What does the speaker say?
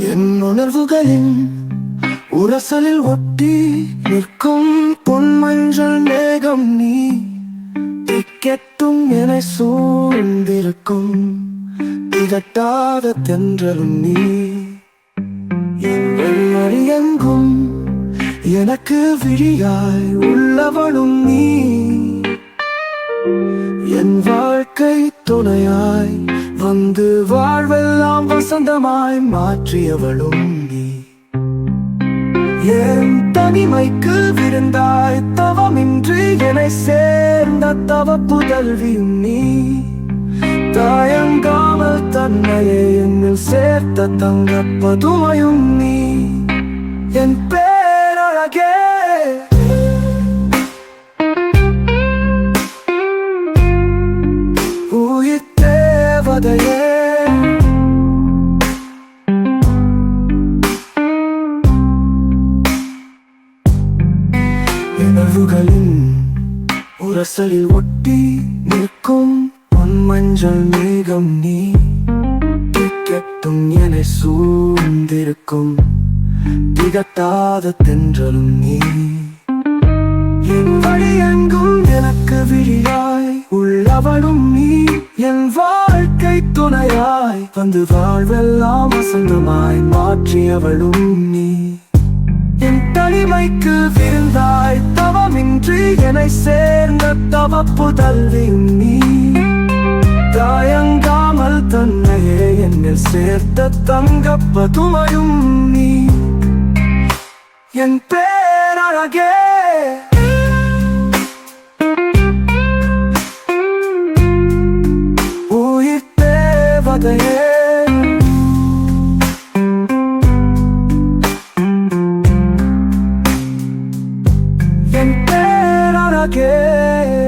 என் உணர்வுகளின் உரசலில் ஒட்டி நிற்கும் பொன்மஞ்சள் மேகம் நீ திக்கெட்டும் என சூழ்ந்திருக்கும். திகட்டாத தென்றலும் நீ. எங்கள் வழியெங்கும் எனக்கு விழியாய் உள்ளவளும் நீ. என் வாழ்க்கை துணையாய் வந்து வாழ்வெல்லாம் வசந்தமாய் மாற்றியவளும் நீ. என் தனிமைக்கு விருந்தாய் தவமின்றி என்னை சேர்ந்த தவ புதல்வியும் நீ. தயங்காமல் தன்னையே என்னில் சேர்த்த தங்க பதுமையும் நீ. என் பேரழகே தேவதையே நினைவுகளின் உரசலில் ஒட்டி நிற்கும் பொன்மஞ்சள் மேகம் நீ திக்கெட்டும் என சூழ்ந்திருக்கும். திகட்டாத தென்றலும் நீ. என் வழி எங்கும் எனக்கு விழியாய் உள்ளவளும் நீ. துணையாய் வாழ்வெல்லாம் வசந்தமாய் மாற்றியவளும் நீ. என் தனிமைக்கு விருந்தாய் தவமின்றி என்னை சேர்ந்த தவ புதல்வியும் நீ. தாயங்காமல் தன்னையே என்னில் சேர்த்த தங்க பதுமையும் நீ. என் பேரழகே. உயிர் தேவதையே என் பேரழகே